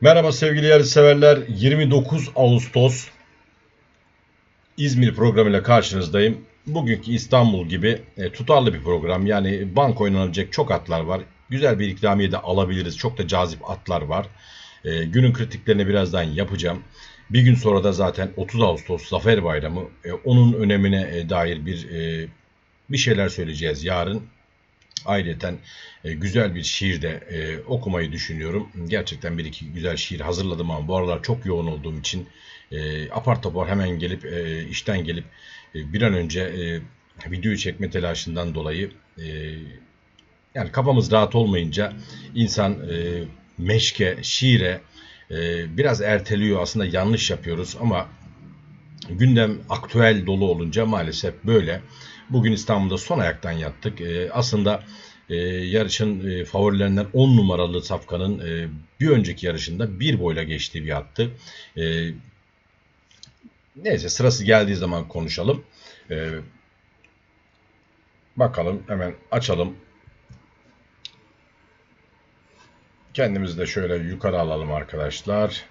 Merhaba sevgili yarışseverler. 29 Ağustos İzmir programıyla karşınızdayım. Bugünkü İstanbul gibi e, tutarlı bir program. Yani bank oynanacak çok atlar var. Güzel bir ikramiye de alabiliriz. Çok da cazip atlar var. E, günün kritiklerini birazdan yapacağım. Bir gün sonra da zaten 30 Ağustos Zafer Bayramı. E, onun önemine e, dair bir e, bir şeyler söyleyeceğiz yarın. Ayrıca e, güzel bir şiir de e, okumayı düşünüyorum. Gerçekten bir iki güzel şiir hazırladım ama bu aralar çok yoğun olduğum için e, apar topar hemen gelip e, işten gelip e, bir an önce e, videoyu çekme telaşından dolayı e, yani kafamız rahat olmayınca insan e, meşke, şiire e, biraz erteliyor. Aslında yanlış yapıyoruz ama gündem aktüel dolu olunca maalesef böyle. Bugün İstanbul'da son ayaktan yattık. E, aslında e, yarışın e, favorilerinden 10 numaralı Safkan'ın e, bir önceki yarışında bir boyla geçtiği bir attı. E, neyse sırası geldiği zaman konuşalım. E, bakalım hemen açalım. Kendimizi de şöyle yukarı alalım arkadaşlar.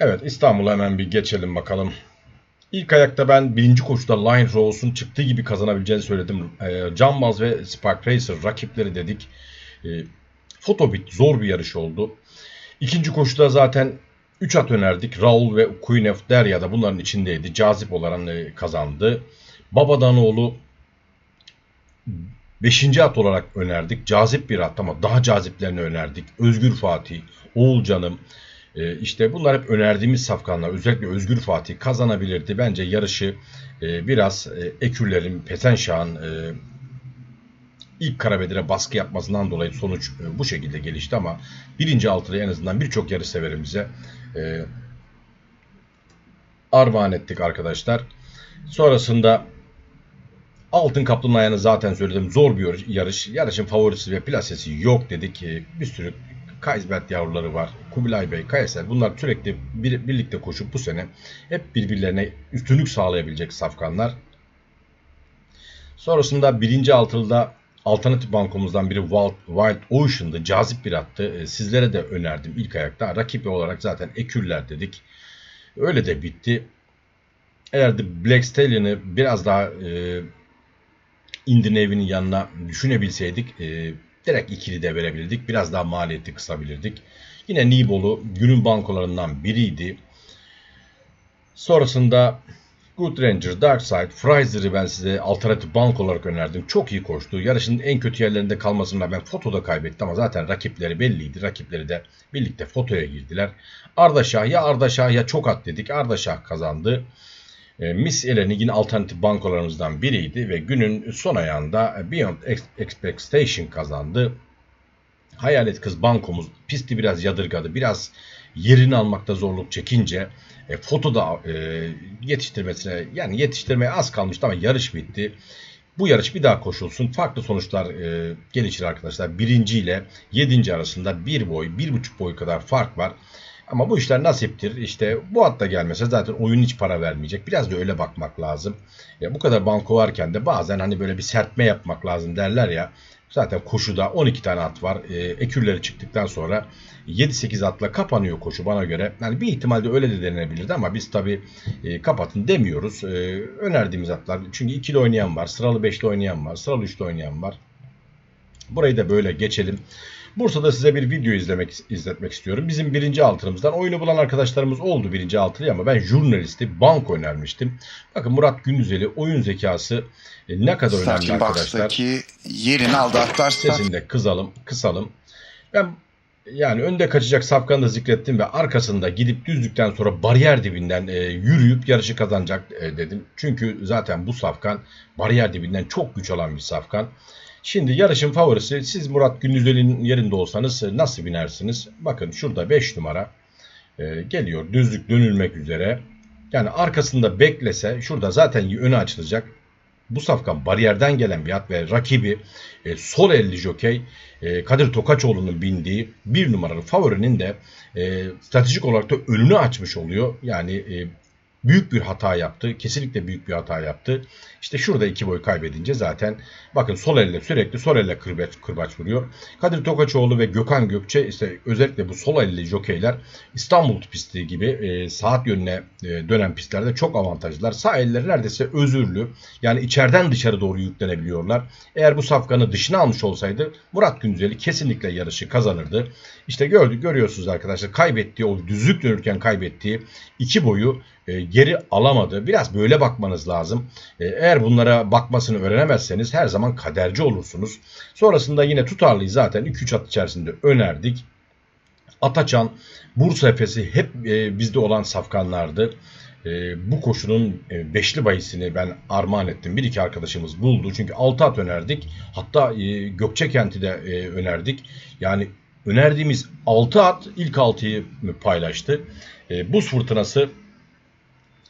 Evet İstanbul'a hemen bir geçelim bakalım. İlk ayakta ben birinci koşuda Line Rose'un çıktığı gibi kazanabileceğini söyledim. E, Cambaz ve Spark Racer rakipleri dedik. E, Photobit zor bir yarış oldu. İkinci koşuda zaten 3 at önerdik. Raul ve Queen of Derya da bunların içindeydi. Cazip olan e, kazandı. Babadanoğlu 5. at olarak önerdik. Cazip bir at ama daha caziplerini önerdik. Özgür Fatih, Oğulcanım, e, işte bunlar hep önerdiğimiz safkanlar. Özellikle Özgür Fatih kazanabilirdi. Bence yarışı e, biraz e, Ekürler'in, Petenşah'ın e, ilk Karabedir'e baskı yapmasından dolayı sonuç e, bu şekilde gelişti ama birinci altılı en azından birçok yarış severimize e, armağan ettik arkadaşlar. Sonrasında Altın Kaplumbağa'nı zaten söyledim. Zor bir yarış. Yarışın favorisi ve plasesi yok dedik. ki Bir sürü Kaysbert yavruları var. Kubilay Bey, Kaysel bunlar sürekli bir, birlikte koşup bu sene hep birbirlerine üstünlük sağlayabilecek safkanlar. Sonrasında birinci altılıda alternatif bankomuzdan biri Wild, Wild Ocean'dı. Cazip bir attı. E, sizlere de önerdim ilk ayakta. Rakibi olarak zaten Ekürler dedik. Öyle de bitti. Eğer de Black Stallion'ı biraz daha e, Indin evinin yanına düşünebilseydik e, direkt ikili de verebilirdik. Biraz daha maliyeti kısabilirdik. Yine Nibolu günün bankolarından biriydi. Sonrasında Good Ranger, Dark Side, Fraser'ı ben size alternatif bank olarak önerdim. Çok iyi koştu. Yarışın en kötü yerlerinde kalmasına ben fotoda kaybetti ama zaten rakipleri belliydi. Rakipleri de birlikte fotoya girdiler. Ardaşah ya Ardaşah ya çok at dedik. Ardaşah kazandı. E, Miss Eleni yine alternatif bankolarımızdan biriydi ve günün son ayağında Beyond Expectation kazandı. Hayalet Kız bankomuz pisti biraz yadırgadı. Biraz yerini almakta zorluk çekince e, fotoda e, yetiştirmesine yani yetiştirmeye az kalmıştı ama yarış bitti. Bu yarış bir daha koşulsun. Farklı sonuçlar e, gelişir arkadaşlar. Birinci ile yedinci arasında bir boy, bir buçuk boy kadar fark var. Ama bu işler nasiptir. İşte bu hatta gelmese zaten oyun hiç para vermeyecek. Biraz da öyle bakmak lazım. Ya bu kadar banko varken de bazen hani böyle bir serpme yapmak lazım derler ya. Zaten koşuda 12 tane at var. E, ekürleri çıktıktan sonra 7-8 atla kapanıyor koşu bana göre. Yani bir ihtimalde öyle de denenebilirdi ama biz tabi e, kapatın demiyoruz. E, önerdiğimiz atlar. Çünkü ikili oynayan var. Sıralı beşli oynayan var. Sıralı üçlü oynayan var. Burayı da böyle geçelim. Bursa'da size bir video izlemek izletmek istiyorum. Bizim birinci altınımızdan oyunu bulan arkadaşlarımız oldu birinci altılı ama ben jurnalisti bank önermiştim. Bakın Murat Gündüzeli oyun zekası e, ne kadar önemli Starting arkadaşlar. Box'taki yerini aldı aktarsa. Sesini de kızalım, kısalım. Ben yani önde kaçacak safkanı da zikrettim ve arkasında gidip düzlükten sonra bariyer dibinden e, yürüyüp yarışı kazanacak e, dedim. Çünkü zaten bu safkan bariyer dibinden çok güç alan bir safkan. Şimdi yarışın favorisi siz Murat Gündüzeli'nin yerinde olsanız e, nasıl binersiniz? Bakın şurada 5 numara e, geliyor düzlük dönülmek üzere. Yani arkasında beklese şurada zaten önü açılacak. Bu safkan bariyerden gelen bir at ve rakibi e, sol elli jokey e, Kadir Tokaçoğlu'nun bindiği bir numaralı favorinin de e, stratejik olarak da önünü açmış oluyor. Yani e, büyük bir hata yaptı. Kesinlikle büyük bir hata yaptı. İşte şurada iki boy kaybedince zaten bakın sol elle sürekli sol elle kırbaç, kırbaç vuruyor. Kadir Tokaçoğlu ve Gökhan Gökçe işte özellikle bu sol elli jokeyler İstanbul pisti gibi e, saat yönüne e, dönen pistlerde çok avantajlılar. Sağ elleri neredeyse özürlü. Yani içeriden dışarı doğru yüklenebiliyorlar. Eğer bu safkanı dışına almış olsaydı Murat Gündüzeli kesinlikle yarışı kazanırdı. İşte gördük görüyorsunuz arkadaşlar kaybettiği o düzlük dönürken kaybettiği iki boyu e, geri alamadı. Biraz böyle bakmanız lazım. E, eğer bunlara bakmasını öğrenemezseniz her zaman kaderci olursunuz. Sonrasında yine tutarlıyı zaten 2-3 at içerisinde önerdik. Ataçan, Bursa Efes'i hep e, bizde olan safkanlardı. E, bu koşunun e, beşli bahisini ben armağan ettim. Bir iki arkadaşımız buldu. Çünkü 6 at önerdik. Hatta e, Gökçekent'i de e, önerdik. Yani önerdiğimiz 6 at ilk 6'yı paylaştı. E, buz fırtınası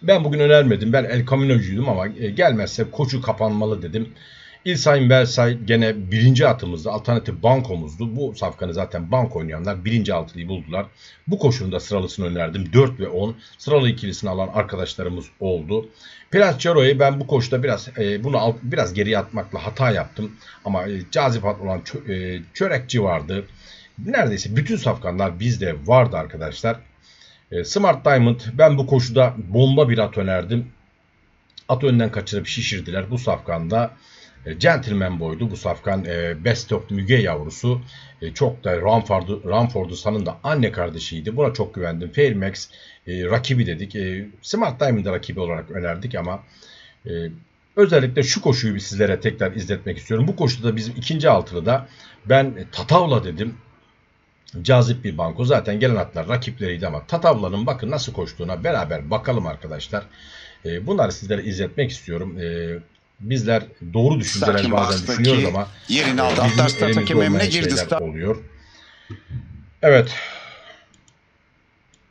ben bugün önermedim. Ben El Camino'cuydum ama e, gelmezse koçu kapanmalı dedim. İlsayn Belsay gene birinci atımızda alternatif bankomuzdu. Bu safkanı zaten bank oynayanlar birinci altılıyı buldular. Bu koşunun da sıralısını önerdim. 4 ve 10 sıralı ikilisini alan arkadaşlarımız oldu. Prens Charo'yu ben bu koşuda biraz e, bunu alt, biraz geriye atmakla hata yaptım. Ama e, cazip at olan çö, e, çörekçi vardı. Neredeyse bütün safkanlar bizde vardı arkadaşlar. E, Smart Diamond ben bu koşuda bomba bir at önerdim. At önden kaçırıp şişirdiler. Bu safkanda e, Gentleman boydu. Bu safkan e, Best of Müge yavrusu. Çok da Ramford'u Ramford'u sanın da anne kardeşiydi. Buna çok güvendim. Fairmax e, rakibi dedik. Smart Diamond'ı rakibi olarak önerdik ama e, özellikle şu koşuyu sizlere tekrar izletmek istiyorum. Bu koşuda bizim ikinci altılıda ben Tatavla dedim cazip bir banko. Zaten gelen atlar rakipleriydi ama Tatavla'nın bakın nasıl koştuğuna beraber bakalım arkadaşlar. E, bunları sizlere izletmek istiyorum. E, bizler doğru düşünceler Sakin bazen düşünüyoruz ama yerini aldı. bizim Atlar start elimizde hakemi olmayan emrine girdi. oluyor. Evet.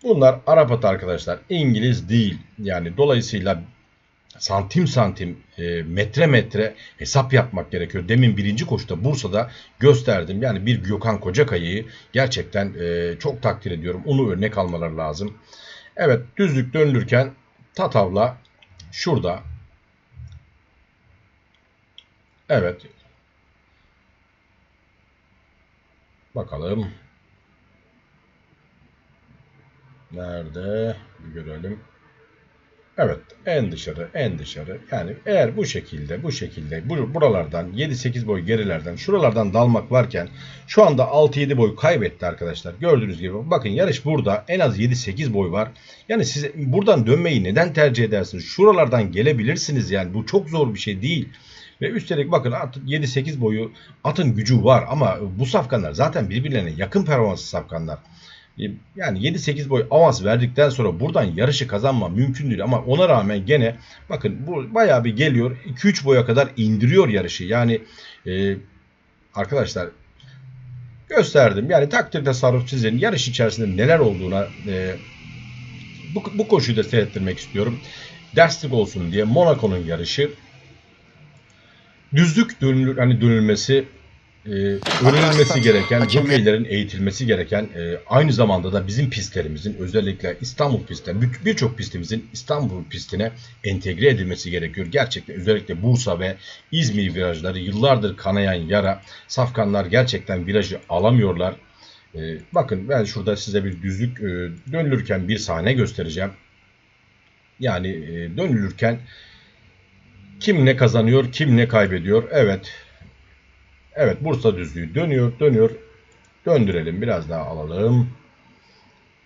Bunlar Arap atı arkadaşlar. İngiliz değil. Yani dolayısıyla santim santim e, metre metre hesap yapmak gerekiyor. Demin birinci koşuda Bursa'da gösterdim. Yani bir Gökhan Kocakaya'yı gerçekten e, çok takdir ediyorum. Onu örnek almaları lazım. Evet düzlük dönülürken Tatavla şurada. Evet. Bakalım. Nerede? Bir görelim. Evet, en dışarı, en dışarı. Yani eğer bu şekilde, bu şekilde, bu, buralardan 7-8 boy gerilerden, şuralardan dalmak varken şu anda 6-7 boy kaybetti arkadaşlar. Gördüğünüz gibi bakın yarış burada en az 7-8 boy var. Yani siz buradan dönmeyi neden tercih edersiniz? Şuralardan gelebilirsiniz yani bu çok zor bir şey değil. Ve üstelik bakın at 7-8 boyu atın gücü var ama bu safkanlar zaten birbirlerine yakın performanslı safkanlar. E, Yani 7-8 boy avans verdikten sonra buradan yarışı kazanma mümkün değil ama ona rağmen gene bakın bu bayağı bir geliyor 2-3 boya kadar indiriyor yarışı. Yani e, arkadaşlar gösterdim. Yani takdir tasarruf sizin yarış içerisinde neler olduğuna e, bu, bu koşuyu da seyrettirmek istiyorum. Derslik olsun diye Monaco'nun yarışı düzlük dönülür, hani dönülmesi e, öğrenilmesi gereken, Hakemler- jokeylerin eğitilmesi gereken e, aynı zamanda da bizim pistlerimizin özellikle İstanbul pistine bir- birçok pistimizin İstanbul pistine entegre edilmesi gerekiyor. Gerçekten özellikle Bursa ve İzmir virajları yıllardır kanayan yara. Safkanlar gerçekten virajı alamıyorlar. E, bakın ben şurada size bir düzlük e, dönülürken bir sahne göstereceğim. Yani e, dönülürken kim ne kazanıyor, kim ne kaybediyor. Evet. Evet Bursa düzlüğü dönüyor, dönüyor. Döndürelim biraz daha alalım.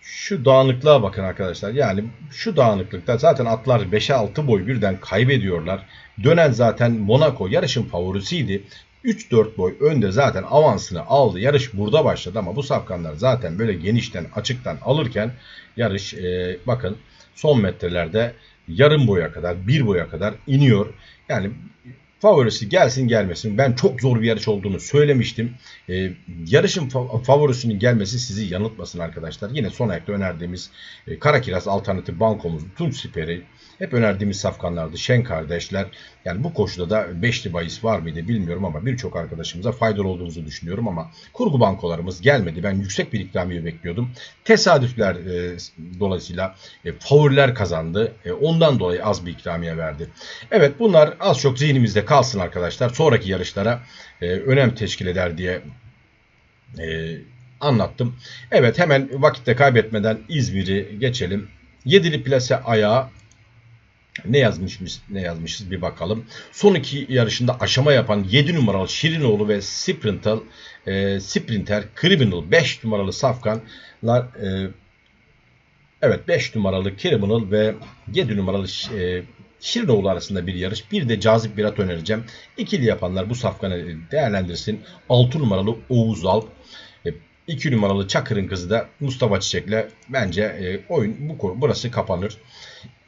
Şu dağınıklığa bakın arkadaşlar. Yani şu dağınıklıkta zaten atlar 5'e 6 boy birden kaybediyorlar. Dönen zaten Monaco yarışın favorisiydi. 3-4 boy önde zaten avansını aldı. Yarış burada başladı ama bu safkanlar zaten böyle genişten açıktan alırken yarış e, bakın son metrelerde yarım boya kadar bir boya kadar iniyor. Yani favorisi gelsin gelmesin. Ben çok zor bir yarış olduğunu söylemiştim. Ee, yarışın fa- favorisinin gelmesi sizi yanıltmasın arkadaşlar. Yine son ayakta önerdiğimiz e, Kara Kiraz alternatif bankomuz, Tunç Siperi hep önerdiğimiz safkanlardı. Şen kardeşler. Yani bu koşuda da 5'li bahis var mıydı bilmiyorum ama birçok arkadaşımıza faydalı olduğumuzu düşünüyorum ama kurgu bankolarımız gelmedi. Ben yüksek bir ikramiye bekliyordum. Tesadüfler e, dolayısıyla e, favoriler kazandı. E, ondan dolayı az bir ikramiye verdi. Evet bunlar az çok zihnimizde kalsın arkadaşlar. Sonraki yarışlara e, önem teşkil eder diye e, anlattım. Evet hemen vakitte kaybetmeden İzmir'i geçelim. Yedili plase ayağı ne yazmışız ne yazmışız bir bakalım. Son iki yarışında aşama yapan 7 numaralı Şirinoğlu ve Sprinter e, Sprinter Criminal 5 numaralı Safkanlar e, evet 5 numaralı Criminal ve 7 numaralı e, Şirinoğlu arasında bir yarış. Bir de cazip bir at önereceğim. İkili yapanlar bu safkanı değerlendirsin. 6 numaralı Oğuz Alp. 2 numaralı Çakır'ın kızı da Mustafa Çiçek'le bence e, oyun bu burası kapanır.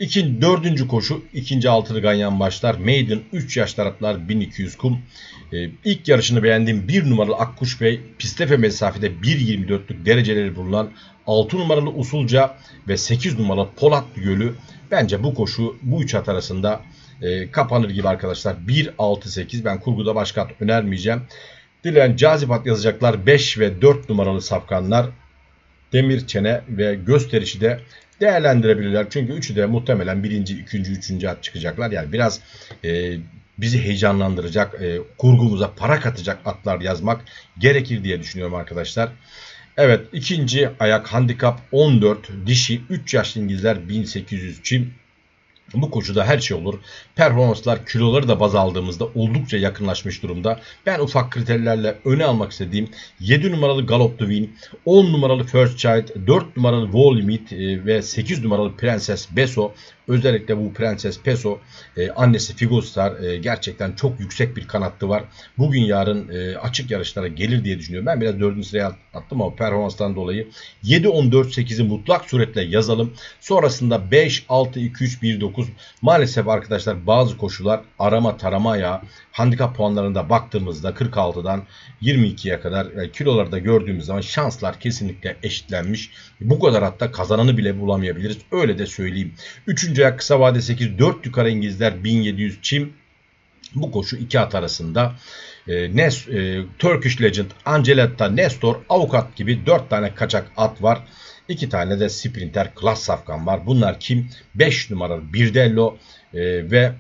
İkinci, dördüncü koşu ikinci altılı ganyan başlar. Maiden 3 yaş taraflar 1200 kum. Ee, ilk yarışını beğendiğim 1 numaralı Akkuş Bey pistefe mesafede 1.24'lük dereceleri bulunan 6 numaralı Usulca ve 8 numaralı Polat Gölü. Bence bu koşu bu üç at arasında e, kapanır gibi arkadaşlar. 1-6-8 ben kurguda başka at önermeyeceğim. Dileyen cazip at yazacaklar 5 ve 4 numaralı safkanlar demir çene ve gösterişi de değerlendirebilirler. Çünkü üçü de muhtemelen birinci, ikinci, üçüncü at çıkacaklar. Yani biraz e, bizi heyecanlandıracak, e, kurgumuza para katacak atlar yazmak gerekir diye düşünüyorum arkadaşlar. Evet ikinci ayak handikap 14 dişi 3 yaşlı İngilizler 1800 çim. Bu koşuda her şey olur. Performanslar kiloları da baz aldığımızda oldukça yakınlaşmış durumda. Ben ufak kriterlerle öne almak istediğim 7 numaralı Galop de Win, 10 numaralı First Child, 4 numaralı Wall Limit e, ve 8 numaralı Prenses Beso. Özellikle bu Prenses Peso e, annesi Figostar e, gerçekten çok yüksek bir kanattı var. Bugün yarın e, açık yarışlara gelir diye düşünüyorum. Ben biraz 4. sıraya attım ama performanstan dolayı 7 14 8'i mutlak suretle yazalım. Sonrasında 5 6 2 3 1 9 maalesef arkadaşlar bazı koşular arama tarama ayağı handikap puanlarında baktığımızda 46'dan 22'ye kadar e, kilolarda gördüğümüz zaman şanslar kesinlikle eşitlenmiş. Bu kadar hatta kazananı bile bulamayabiliriz. Öyle de söyleyeyim. Üçüncü ayak kısa vade 8 4 yukarı İngilizler 1700 çim. Bu koşu iki at arasında e, Nes, e, Turkish Legend, Angeletta, Nestor, Avukat gibi 4 tane kaçak at var. 2 tane de Sprinter Klas Safkan var. Bunlar kim? 5 numaralı Birdello e, ve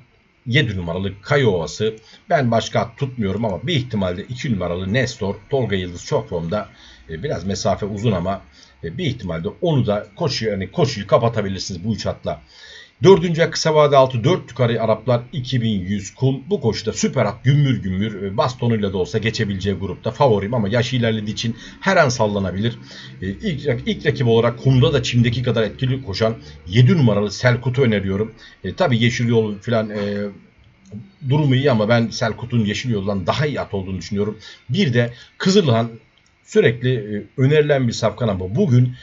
7 numaralı Kayo Ovası. Ben başka tutmuyorum ama bir ihtimalle 2 numaralı Nestor, Tolga Yıldız çok formda. E, biraz mesafe uzun ama e, bir ihtimalle onu da koşu yani koşuyu kapatabilirsiniz bu üç atla. Dördüncü kısa vade altı 4 yukarı Araplar 2100 kum. Bu koşuda süper at gümbür gümbür e, bastonuyla da olsa geçebileceği grupta favorim ama yaş ilerlediği için her an sallanabilir. E, İlk, ilk rakip olarak kumda da çimdeki kadar etkili koşan 7 numaralı Selkut'u öneriyorum. E, tabii yeşil yol falan e, durumu iyi ama ben Selkut'un yeşil yoldan daha iyi at olduğunu düşünüyorum. Bir de Kızılhan sürekli e, önerilen bir safkan ama bugün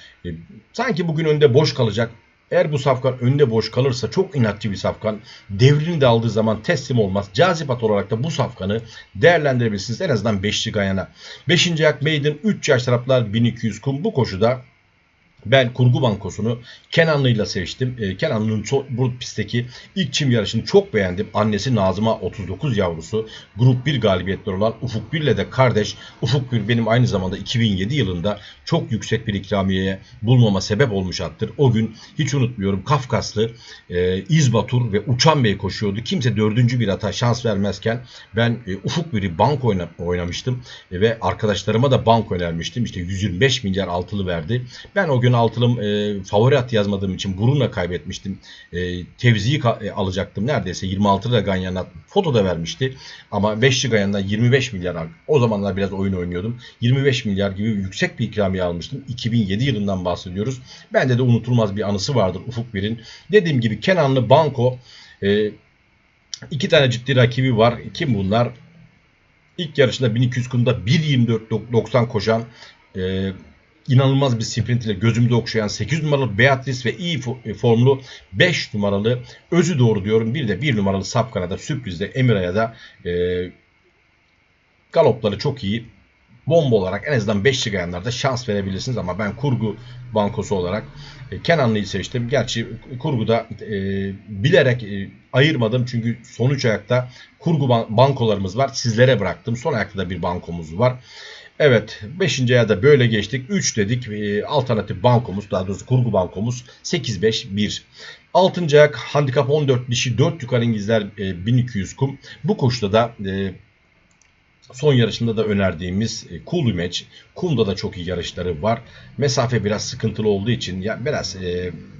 sanki bugün önde boş kalacak. Eğer bu safkan önde boş kalırsa çok inatçı bir safkan. Devrini de aldığı zaman teslim olmaz. Cazip at olarak da bu safkanı değerlendirebilirsiniz. En azından 5'li gayana. 5. ayak Maiden 3 yaş taraflar 1200 kum. Bu koşuda ben kurgu bankosunu Kenanlı'yla seçtim. E, Kenanlı'nın so- bu pistteki ilk çim yarışını çok beğendim. Annesi Nazım'a 39 yavrusu. Grup 1 galibiyetler olan Ufuk 1 ile de kardeş. Ufuk 1 benim aynı zamanda 2007 yılında çok yüksek bir ikramiyeye bulmama sebep olmuş attır. O gün hiç unutmuyorum Kafkaslı e, İzbatur ve Uçan Bey koşuyordu. Kimse dördüncü bir ata şans vermezken ben e, Ufuk 1'i bank oyna- oynamıştım. E, ve arkadaşlarıma da bank önermiştim. İşte 125 milyar altılı verdi. Ben o gün altılım e, favori at yazmadığım için burunla kaybetmiştim. E, tevziyi ka- e, alacaktım. Neredeyse 26 da Ganyan'a foto da vermişti. Ama 5'li Ganyan'dan 25 milyar o zamanlar biraz oyun oynuyordum. 25 milyar gibi yüksek bir ikramiye almıştım. 2007 yılından bahsediyoruz. Bende de unutulmaz bir anısı vardır Ufuk Bir'in. Dediğim gibi Kenanlı Banko e, iki tane ciddi rakibi var. Kim bunlar? İlk yarışında 1200 kumda 1.24.90 koşan e, inanılmaz bir sprint ile gözümde okşayan 8 numaralı Beatrice ve iyi e, formlu 5 numaralı Özü Doğru diyorum. Bir de 1 numaralı Sapkana'da sürprizde Emira'ya da e, galopları çok iyi. Bomba olarak en azından 5'lik ayağlarda şans verebilirsiniz ama ben kurgu bankosu olarak e, Kenanlı'yı seçtim. Gerçi kurguda e, bilerek e, ayırmadım çünkü son 3 ayakta kurgu ban- bankolarımız var. Sizlere bıraktım. Son ayakta da bir bankomuz var. Evet 5. aya da böyle geçtik. 3 dedik. E, alternatif bankomuz daha doğrusu kurgu bankomuz 8-5-1. 6. ayak handikap 14 dişi 4 yukarı İngilizler e, 1200 kum. Bu koşuda da e, Son yarışında da önerdiğimiz e, Cool Image. Kum'da da çok iyi yarışları var. Mesafe biraz sıkıntılı olduğu için ya biraz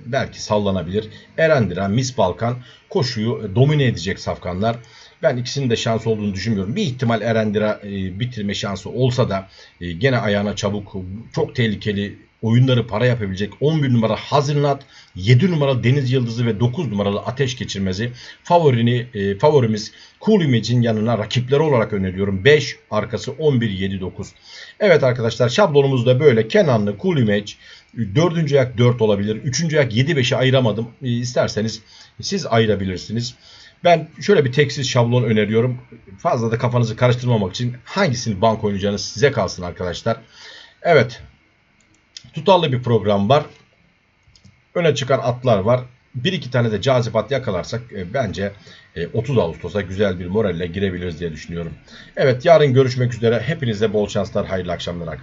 belki sallanabilir. Erendira, Miss Balkan koşuyu domine edecek safkanlar. Ben ikisinin de şans olduğunu düşünmüyorum. Bir ihtimal Erendira e, bitirme şansı olsa da e, gene ayağına çabuk çok tehlikeli oyunları para yapabilecek 11 numara Hazelnut, 7 numaralı Deniz Yıldızı ve 9 numaralı Ateş Geçirmezi favorini e, favorimiz Cool Image'in yanına rakipleri olarak öneriyorum. 5 arkası 11 7 9. Evet arkadaşlar şablonumuz da böyle. Kenanlı Cool Image 4. ayak 4 olabilir. 3. ayak 7 5'i ayıramadım. E, isterseniz siz ayırabilirsiniz. Ben şöyle bir teksiz şablon öneriyorum. Fazla da kafanızı karıştırmamak için hangisini bank oynayacağınız size kalsın arkadaşlar. Evet. Tutarlı bir program var. Öne çıkan atlar var. Bir iki tane de cazip at yakalarsak e, bence e, 30 Ağustos'a güzel bir moralle girebiliriz diye düşünüyorum. Evet yarın görüşmek üzere. Hepinize bol şanslar, hayırlı akşamlar arkadaşlar.